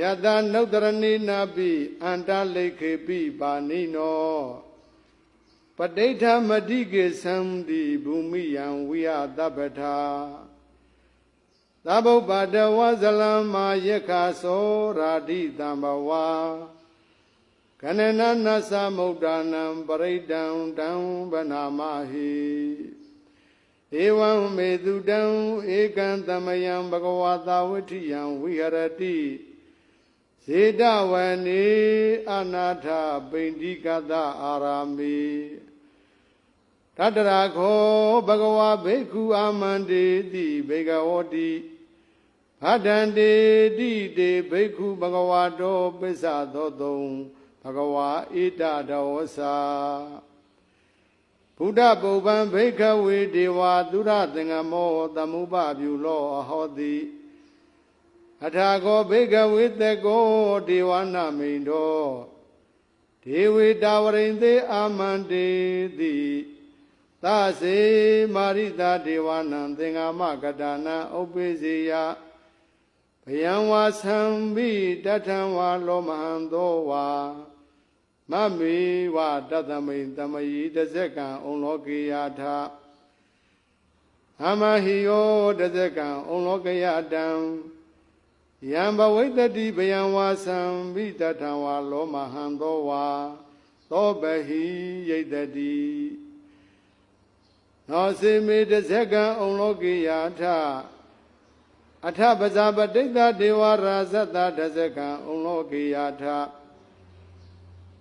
ယတနုတ္တရဏိနာပိအန္တလိခေပိပါဏိနောပဋိဋ္ဌမတိကေသံတိဘူမိယံဝိယတပ္ပထာသဗ္ဗုပ္ပါဒဝဇလံမာယက္ခသောရာတိတံဘဝကနနနသမုဒ္ဒနံပရိဒံတံဗနာမဟိဧဝံမေတုတံဧကံသမယံဘဂဝတာဝဋ္ဌိယံဝိဟရတိ ဇေတဝနေအနာထပိန္တိကတအာရာမိတတရာခောဘဂဝဘိက္ခုအာမန္တေတိဘေကဝတိဖဒန္တေတိတေဘိက္ခုဘဂဝါတောပစ္ဆသောတုံဘဂဝါဣတတော်ဝစာဘုဒ္ဓပုပ္ပံဘိက္ခဝေဒေဝသုရသင်္ကမောသမုပပြုလောအဟောတိ အထာကောဘိက္ခဝေတကောဒေဝနာမိန်တော်ဒေဝေတာဝရိန်သေအာမန္တေတိသစေမာရိတာဒေဝနံသင်္ဃမကတာနံဥပ္ပေစေယဘယံဝါသံဘိတထံဝါလောမဟံသောဝါမမေဝတတမိန်တမယီတဇက်ကံဩလောကေယထာအမဟိယောတဇက်ကံဩလောကယတံ ယံဘဝိတတိဘယံဝါသံဘိတထံဝါလောမဟံသောဝါသောဘဟိယိတတိနောစေမေတဇက်ကံဩလောကေယထာအထပဇာပတိတ္တဒေဝရာဇတတဇကံဩလောကေယထ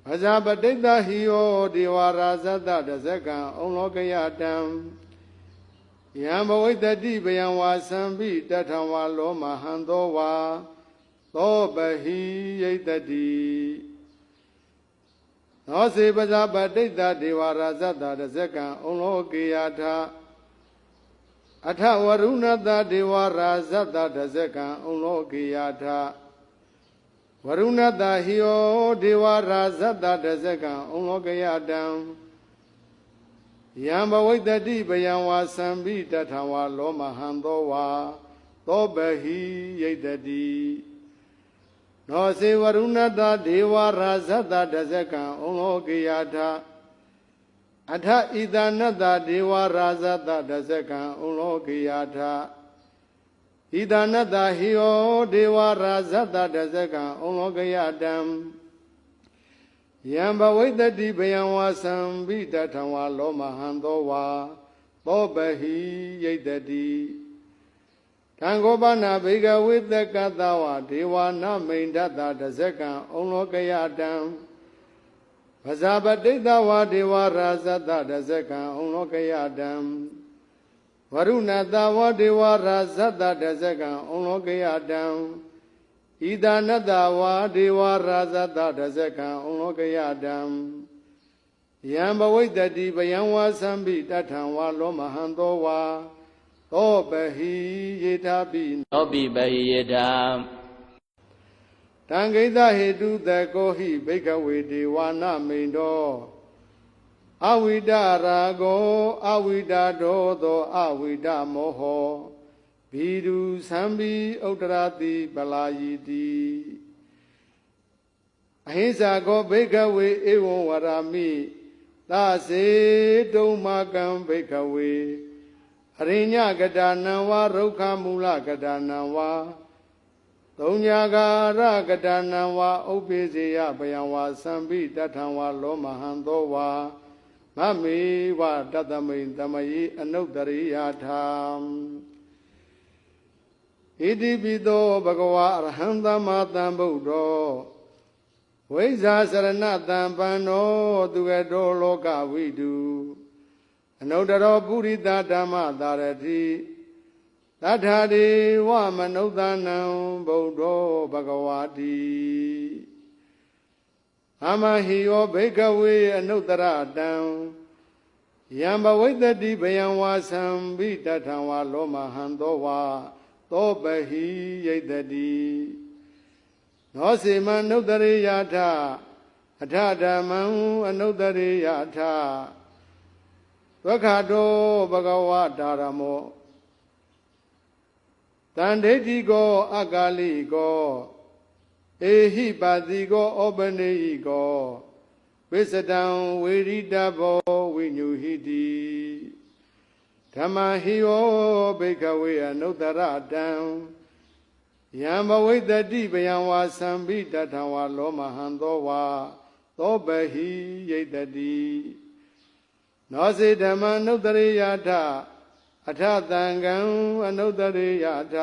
ပဇာပတိတ္တဟိယောဒေဝရာဇတတဇကံဩလောကယတံ ယံဘဝိတတိဗယံဝါသံပိတထံဝါလောမဟံသောဝါသောပဟိယိတတိသောစေပဇာပတိတ္တဒေဝရာဇတတဇကံဩလောကေယထအထဝရုဏတဒေဝရာဇတတဇကံဩလောကေယထဝရုဏတဟိယောဒေဝရာဇတတဇကံဩလောကေယတံ ယံဘဝိတတိပယံဝါသံပိတထဝါလောမဟံသောဝါသောဘဟိယိတတိနောစေဝရုဏတဒေဝရာဇတတဇကံဩလောကေယထအထဣဒနတဒေဝရာဇတတဇကံဩလောကေယထဣဒနတဟိယောဒေဝရာဇတတဇကံဩလောကေယတံ ယံဘဝိတတိဘယံဝါသံဘိတထံဝါလောမဟံသောဝါသောပဟိယိတတိတံခောပနာဘေကဝိတကတဝဒေဝနာမိန်ဒတတဇကံဩလောကယတံပဇာပတိတဝဒေဝရာဇတတဇကံဩလောကယတံဝရုဏတဝဒေဝရာဇတတဇကံဩလောကယတံ ဣဒနတဝါဒေဝရာဇတတဇကံဩလောကယတံယံဘဝိတတိဗယံဝါသံပိတထံဝါလောမဟံသောဝါသောပဟိယေထာပိသောပိပဟိယတံတံဂိတဟေတုတကောဟိဘိကဝေဒေဝနာမိန်တောအဝိဒရာဂောအဝိဒဒောသောအဝိဒမောဟော ဘီဒုသံဘီဥတ္တရာတိပလာယီတိအဟိစ္ဆာကောဘိကဝေဧဝံဝရာမိသစေတုံမကံဘိကဝေအရိညကတာနံဝါရုခမူလကတာနံဝါသုံးညာကာရကတာနံဝါဥပ္ပေစေယဘယံဝါသံပိတထံဝါလောမဟံသောဝါမမေဝတတမိန်တမယိအနုတ္တရိယာထာ ဣတိပိသောဘဂဝါအရဟံသမ္မာသမ္ဗုဒ္ဓောဝိဇ္ဇာစရဏတံပန္နောသူကတောလောကဝိတုအနုတ္တရောပုရိသဓမ္မသာရတိတထာဒေဝမနုဿာနံဗုဒ္ဓောဘဂဝါတိအမဟိယောဘိကဝေအနုတ္တရတံယံဘဝိတတိဘယံဝါသံဘိတထံဝါလောမဟံသောဝါ သောပဟိယိတတိနောစေမနုတ္တရိယထအထဓမ္မံအနုတ္တရိယထဝက္ခတောဘဂဝတာရမောတန်ဒိဋ္ဌိကောအကာလိကောအေဟိပါတိကောဩပနေဟိကောဝိစတံဝေရိတဘောဝိညုဟိတိ ဓမ္မဟိယောဘိကဝေအနုတ္တရတံယံဘဝိတ္တိဗယံဝါသံပိတထံဝါလောမဟံသောဝါသောပဟိယိတတိနောစေဓမ္မနုတ္တရိယထအထတံကံအနုတ္တရိယထ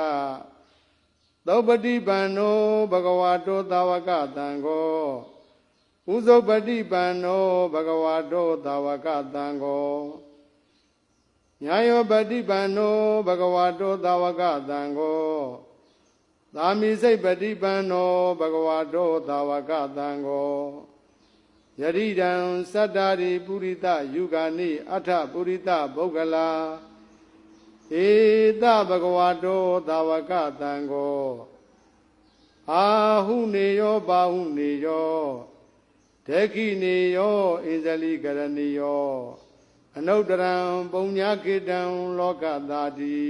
သောပฏิပန္နောဘဂဝါတောသာဝကတံကိုဥဇုပฏิပန္နောဘဂဝါတောသာဝကတံကို ညာယောပฏิပန္နောဘဂဝါတောသာဝကတံကိုသာမိစိတ်ပฏิပန္နောဘဂဝါတောသာဝကတံကိုယရိဒံသတ္တာရိပုရိသယုဂာနိအထပုရိသပုဂ္ဂလာဧတဘဂဝါတောသာဝကတံကိုအာဟုနေယောဘာဟုနေယောဒေခိနေယောဣဇလိကရဏီယော အနုတ္တရံပုံညာကိတံလောကသာတိ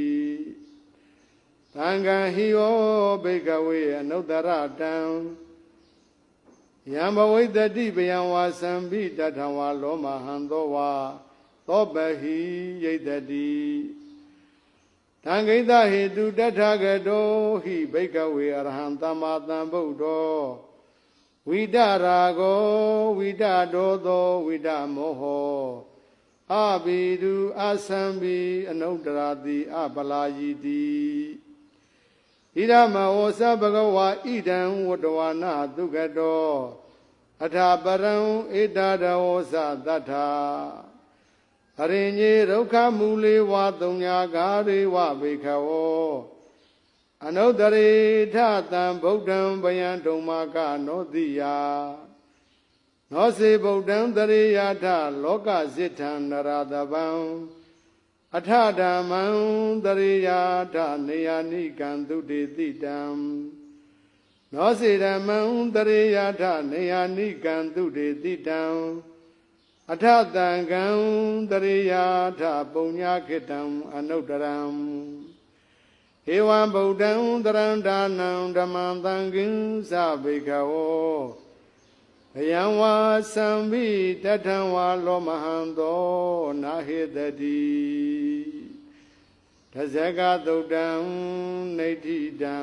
သံဃံဟိယောဘိကဝေအနုတ္တရတံယံဘဝိတ္တိဗယံဝါသံပိတထံဝါလောမဟံသောဝါသောပဟိယိတတိသံဃိတဟေတုတထဂတောဟိဘိကဝေအရဟံသမ္မာသမ္ဗုဒ္ဓောဝိတရာဂောဝိတဒောသောဝိတမောဟော အဘိဒုအသံဘိအနုတ္တရာတိအပလာယိတိဣဒမဝသဘဂဝါဣဒံဝတ္တဝနာဒုက္ကတောအထာပရံဣဒဒဝသတ္ထာအရင်ကြီးဒုက္ခမူလေဝသုံးညာကာရေဝဘိခဝောအနုတ္တရေထတံဗုဒ္ဓံဗယံဒုံမာကနောတိယ နောစေဗုဒ္ဓံတရေယထလောကစိထံနရတပံအထဓမ္မံတရေယထနေယနိကံသုတေတိတံနောစေဓမ္မံတရေယထနေယနိကံသုတေတိတံအထတံကံတရေယထပုံညာခိတံအနုတ္တရံဧဝံဗုဒ္ဓံတရံဒါနံဓမ္မံသံဃင်္စဘိခဝောအ ယံဝါသံဘိတထံဝါလောမဟံသောနာဟေတတိတဇဂသုတ်တံနေဋ္ဌိတံ